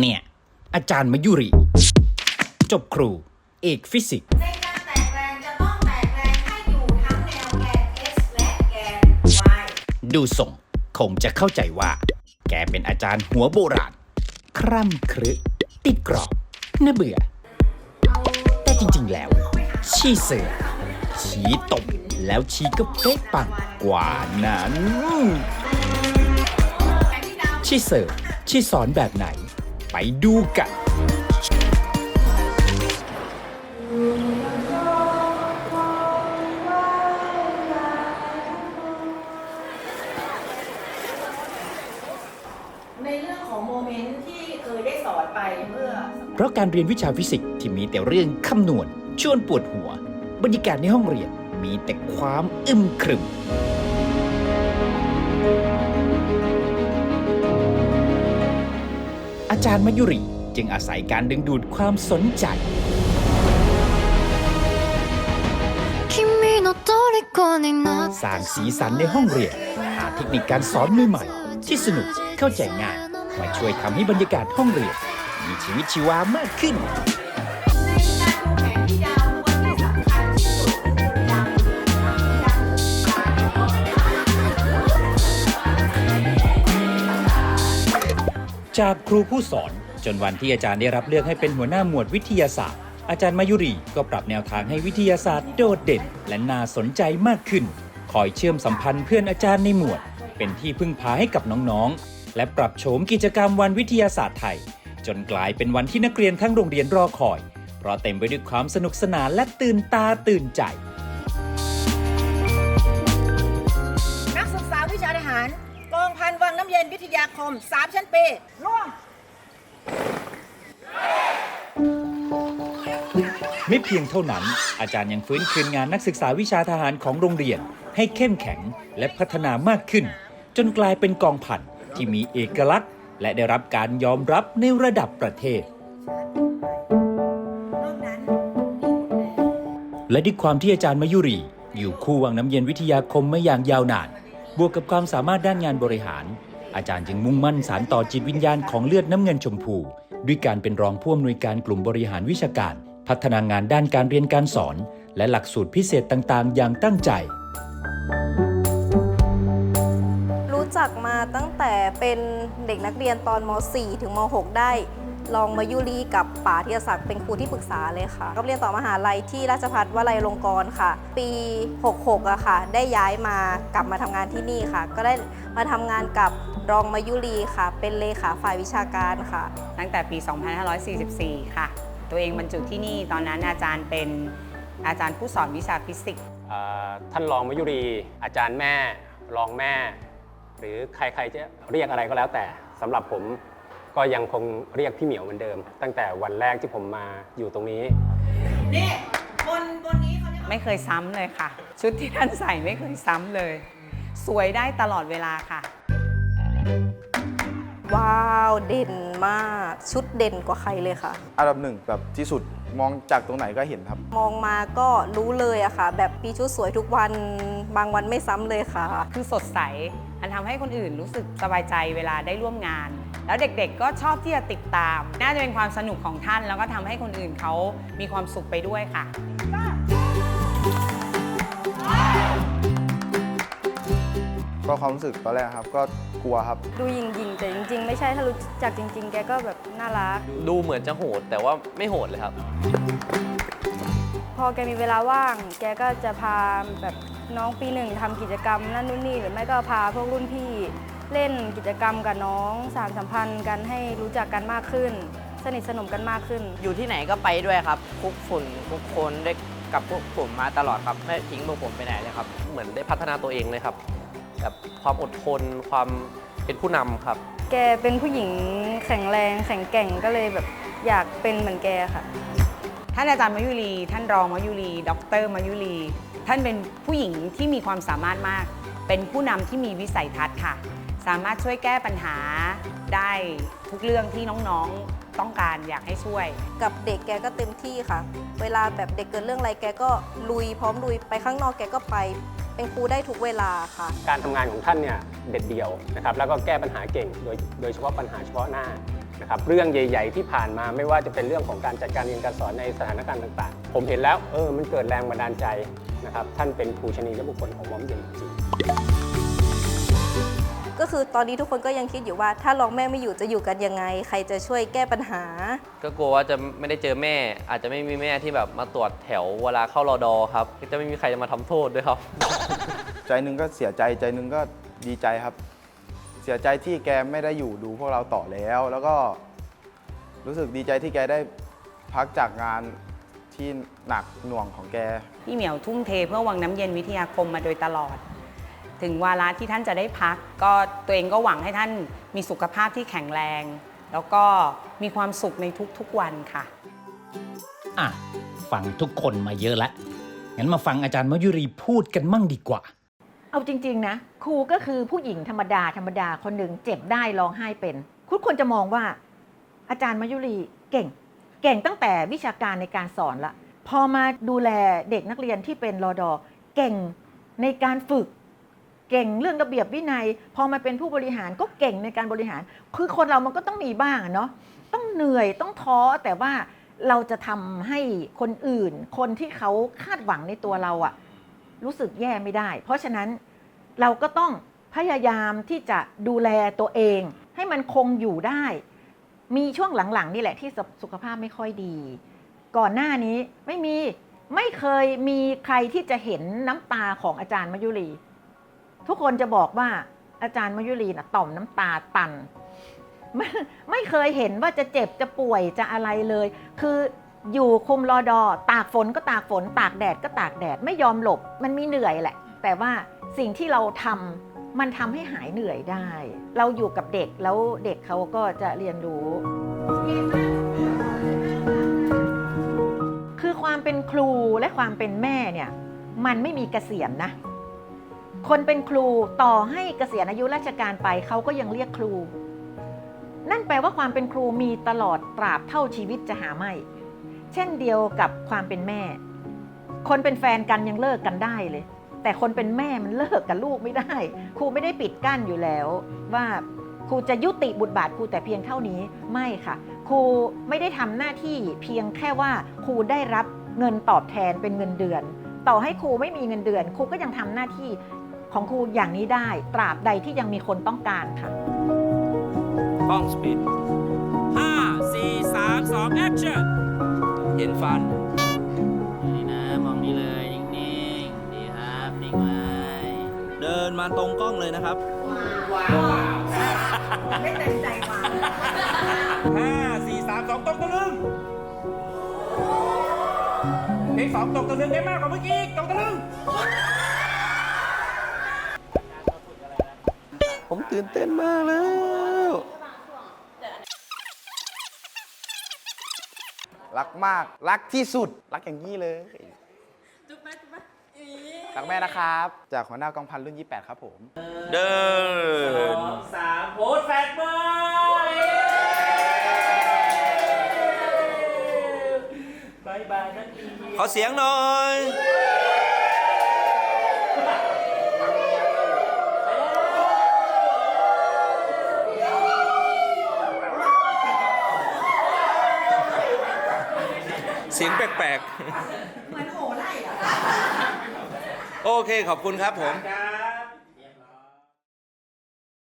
เนี่ย อาจารย์มายุรีจบครู เอกฟิสิกส์ในการแตกแรงจะต้องแตกแรงให้อยู่ทั้งแนวแกน x และแกน y ดูส่งคงจะเข้าใจว่า แกเป็นอาจารย์หัวโบราณ คร่ำครึ ติดกรอบน่าเบื่อ แต่จริงๆแล้ว ชีเสือชีตบแล้วชีก็เป๊ะปังกว่านั้น ชีเสิร์ฟชีสอนแบบไหน ไปดูกัน ในเรื่องของโมเมนต์ที่เคยได้สอนไปเมื่อ เพราะการเรียนวิชาฟิสิกส์ที่มีแต่เรื่องคำนวณชวนปวดหัว บรรยากาศในห้องเรียนมีแต่ความอึมครึม อาจารย์มายุริจึงอาศัยการดึงดูดความสนใจสร้างสีสันในห้องเรียน หาเทคนิคการสอนใหม่ๆที่สนุกเข้าใจง่ายมาช่วยทำให้บรรยากาศห้องเรียน มีชีวิตชีวามากขึ้น จากครูผู้สอน จนวันที่อาจารย์ได้รับเลือกให้เป็นหัวหน้าหมวดวิทยาศาสตร์ อาจารย์มายุรีก็ปรับแนวทางให้วิทยาศาสตร์โดดเด่น และน่าสนใจมากขึ้น คอยเชื่อมสัมพันธ์เพื่อนอาจารย์ในหมวด เป็นที่พึ่งพาให้กับน้องๆ และปรับโฉมกิจกรรมวันวิทยาศาสตร์ไทย จนกลายเป็นวันที่นักเรียนทั้งโรงเรียนรอคอย เพราะเต็มไปด้วยความสนุกสนานและตื่นตาตื่นใจ เย็นวิทยาคม 3 ชั้นปีร่วม ไม่เพียงเท่านั้น อาจารย์ยังฟื้นคืนงานนักศึกษาวิชาทหารของโรงเรียน ให้เข้มแข็งและพัฒนามากขึ้น จนกลายเป็นกองพันที่มีเอกลักษณ์ และได้รับการยอมรับในระดับประเทศ และด้วยความที่อาจารย์มายุรี อยู่คู่วังน้ำเย็นวิทยาคมมาอย่างยาวนาน บวกกับความสามารถด้านงานบริหาร อาจารย์จึงมุ่งมั่นสารต่อจิตวิญญาณของเลือดน้ำเงินชมพู ด้วยการเป็นรองผู้อำนวยการกลุ่มบริหารวิชาการ พัฒนางานด้านการเรียนการสอน และหลักสูตรพิเศษต่างๆ อย่างตั้งใจ รู้จักมาตั้งแต่เป็นเด็กนักเรียนตอนม .4 ถึงม .6 ได้ ลองมายุรีกับป๋าธีรศักดิ์เป็นครูที่ปรึกษาเลยค่ะ ก็เรียนต่อมหาลัยที่ราชภัฏวลัยลงกรณ์ค่ะ ปี 66อะค่ะ ได้ย้ายมากลับมาทำงานที่นี่ค่ะ ก็ได้มาทำงานกับ รองมายุรีค่ะ เป็นเลขาฝ่ายวิชาการค่ะ ตั้งแต่ปี 2544 ค่ะ ตัวเองบรรจุที่นี่ตอนนั้นอาจารย์เป็นอาจารย์ผู้สอนวิชาฟิสิกส์เอ่อท่านรองมายุรี อาจารย์แม่ รองแม่ หรือใครๆจะเรียกอะไรก็แล้วแต่สำหรับผมก็ยังคงเรียกพี่เหมียวเหมือนเดิม ตั้งแต่วันแรกที่ผมมาอยู่ตรงนี้ นี่บนบนนี้เขาเรียกว่าไม่เคยซ้ำเลยค่ะ ชุดที่ท่านใส่ไม่เคยซ้ำเลย สวยได้ตลอดเวลาค่ะ ว้าวเด่นมากชุดเด่นกว่าใครเลยค่ะ อันดับหนึ่งแบบที่สุดมองจากตรงไหนก็เห็นครับ มองมาก็รู้เลยอะค่ะ แบบปีชุดสวยทุกวันบางวันไม่ซ้ำเลยค่ะ คือสดใส อันทำให้คนอื่นรู้สึกสบายใจเวลาได้ร่วมงาน แล้วเด็กๆก็ชอบที่จะติดตาม น่าจะเป็นความสนุกของท่าน แล้วก็ทำให้คนอื่นเขามีความสุขไปด้วยค่ะ ก็ความรู้สึกตอนแรกครับ ก็กลัวครับ ดูหยิงๆแต่จริง ๆ ไม่ใช่ถ้ารู้จักจริง ๆ แกก็แบบน่ารัก ดูเหมือนจะโหดแต่ว่าไม่โหดเลยครับ พอแกมีเวลาว่าง แกก็จะพาแบบน้องปีหนึ่งทำกิจกรรมนั่นนู่นนี่หรือไม่ก็พาพวกรุ่นพี่ เล่นกิจกรรมกับน้องสานสัมพันธ์กันให้รู้จักกันมากขึ้น สนิทสนมกันมากขึ้น อยู่ที่ไหนก็ไปด้วยครับคลุกฝุ่นคลุกโคลนด้วยกับพวกผมมาตลอดครับ ไม่ทิ้งพวกผมไปไหนเลยครับ เหมือนได้พัฒนาตัวเองเลยครับ แบบความอดทน ความเป็นผู้นำครับ แกเป็นผู้หญิงแข็งแรงแข็งแกร่งก็เลยแบบอยากเป็นเหมือนแกค่ะ ท่านอาจารย์มายุรี ท่านรองมายุรี ดรมายุรี ท่านเป็นผู้หญิงที่มีความสามารถมาก เป็นผู้นำที่มีวิสัยทัศน์ค่ะ สามารถช่วยแก้ปัญหาได้ทุกเรื่องที่น้องๆต้องการอยากให้ช่วย กับเด็กแกก็เต็มที่ค่ะ เวลาแบบเด็กเกิดเรื่องอะไรแกก็ลุยพร้อมลุยไปข้างนอกแกก็ไป เป็นครูได้ทุกเวลาค่ะ การทำงานของท่านเนี่ยเด็ดเดี่ยวนะครับแล้วก็แก้ปัญหาเก่งโดยโดยเฉพาะปัญหาเฉพาะหน้านะครับเรื่องใหญ่ ๆ ที่ผ่านมาไม่ว่าจะเป็นเรื่องของการจัดการเรียนการสอนในสถานการณ์ต่างๆ ผมเห็นแล้วเออมันเกิดแรงบันดาลใจนะครับท่านเป็นครูชนีและบุคคลของหมอมเย็นจริง ก็คือตอนนี้ทุกคนก็ยังคิดอยู่ว่า ถ้ารองแม่ไม่อยู่จะอยู่กันยังไง ใครจะช่วยแก้ปัญหา ก็กลัวว่าจะไม่ได้เจอแม่ อาจจะไม่มีแม่ที่แบบมาตรวจแถวเวลาเข้ารอดอครับจะไม่มีใครจะมาทำโทษด้วยครับ ใจหนึ่งก็เสียใจใจหนึ่งก็ดีใจครับ เสียใจที่แกไม่ได้อยู่ดูพวกเราต่อแล้ว แล้วก็รู้สึกดีใจที่แกได้พักจากงานที่หนักหน่วงของแก พี่เหมียวทุ่มเทเพื่อวังน้ำเย็นวิทยาคมมาโดยตลอด ถึงวาระที่ท่านจะได้พัก ก็ตัวเองก็หวังให้ท่านมีสุขภาพที่แข็งแรง แล้วก็มีความสุขในทุกๆวันค่ะ อะ ฟังทุกคนมาเยอะแล้วงั้นมาฟังอาจารย์มยุรีพูดกันมั่งดีกว่า เอาจริง ๆ นะ ครูก็คือผู้หญิงธรรมดาธรรมดาคนหนึ่งเจ็บได้ร้องไห้เป็นคุณควรจะมองว่า อาจารย์มายุรีเก่ง เก่งตั้งแต่วิชาการในการสอนละ พอมาดูแลเด็กนักเรียนที่เป็นรอดอเก่งในการฝึก เก่งเรื่องระเบียบวินัย พอมาเป็นผู้บริหารก็เก่งในการบริหาร คือคนเรามันก็ต้องมีบ้างเนาะต้องเหนื่อยต้องท้อแต่ว่าเราจะทำให้คนอื่น คนที่เขาคาดหวังในตัวเราอะรู้สึกแย่ไม่ได้ เพราะฉะนั้นเราก็ต้องพยายามที่จะดูแลตัวเอง ให้มันคงอยู่ได้ มีช่วงหลังๆ นี่แหละที่สุขภาพไม่ค่อยดี ก่อนหน้านี้ไม่มีไม่เคยมีใครที่จะเห็นน้ำตาของอาจารย์มยุรี ทุกคนจะบอกว่าอาจารย์มยุรีนะต่อมน้ำตาตันไมไม่เคยเห็นว่าจะเจ็บจะป่วยจะอะไรเลย คืออยู่คุมรอดอ ตากฝนก็ตากฝน ตากแดดก็ตากแดดไม่ยอมหลบ มันมีเหนื่อยแหละ แต่ว่าสิ่งที่เราทำมันทำให้หายเหนื่อยได้ เราอยู่กับเด็กแล้วเด็กเขาก็จะเรียนรู้ คือความเป็นครูและความเป็นแม่เนี่ย มันไม่มีเกษียณนะ คนเป็นครูต่อให้เกษียณอายุราชการไปเขาก็ยังเรียกครู นั่นแปลว่าความเป็นครูมีตลอดตราบเท่าชีวิตจะหาไม่ เช่นเดียวกับความเป็นแม่ คนเป็นแฟนกันยังเลิกกันได้เลย แต่คนเป็นแม่มันเลิกกับลูกไม่ได้ ครูไม่ได้ปิดกั้นอยู่แล้ว ว่าครูจะยุติบุตรบาทครูแต่เพียงเท่านี้ไม่ค่ะ ครูไม่ได้ทำหน้าที่เพียงแค่ว่าครูได้รับเงินตอบแทนเป็นเงินเดือน ต่อให้ครูไม่มีเงินเดือน ครูก็ยังทำหน้าที่ ของครูอย่างนี้ได้ ตราบใดที่ยังมีคนต้องการค่ะกล้องสปีดห้าสี่สามสองแอคชั่นเห็นฟัน นี่นะมองนี่เลยนิ่งๆดีครับนิ่งไว้เดินมาตรงกล้องเลยนะครับไม่เต็มใจมาห้าสี่สามสองตรงตะลึงเพลงสองตรงตะลึงได้มากกว่าเมื่อกี้อีกตรงตะลึง ผม ตื่นเต้นมากแล้วรักมาก รักที่สุด รักอย่างนี้เลยรักแม่นะครับ จากหัวหน้ากองพันรุ่น 28 ครับผม เดิน สามโพสแฟกเบอร์บายบายนั่นดีขอเสียงหน่อย เสียงแปลกๆเหมือนโหไล่อะโอเคขอบคุณครับผม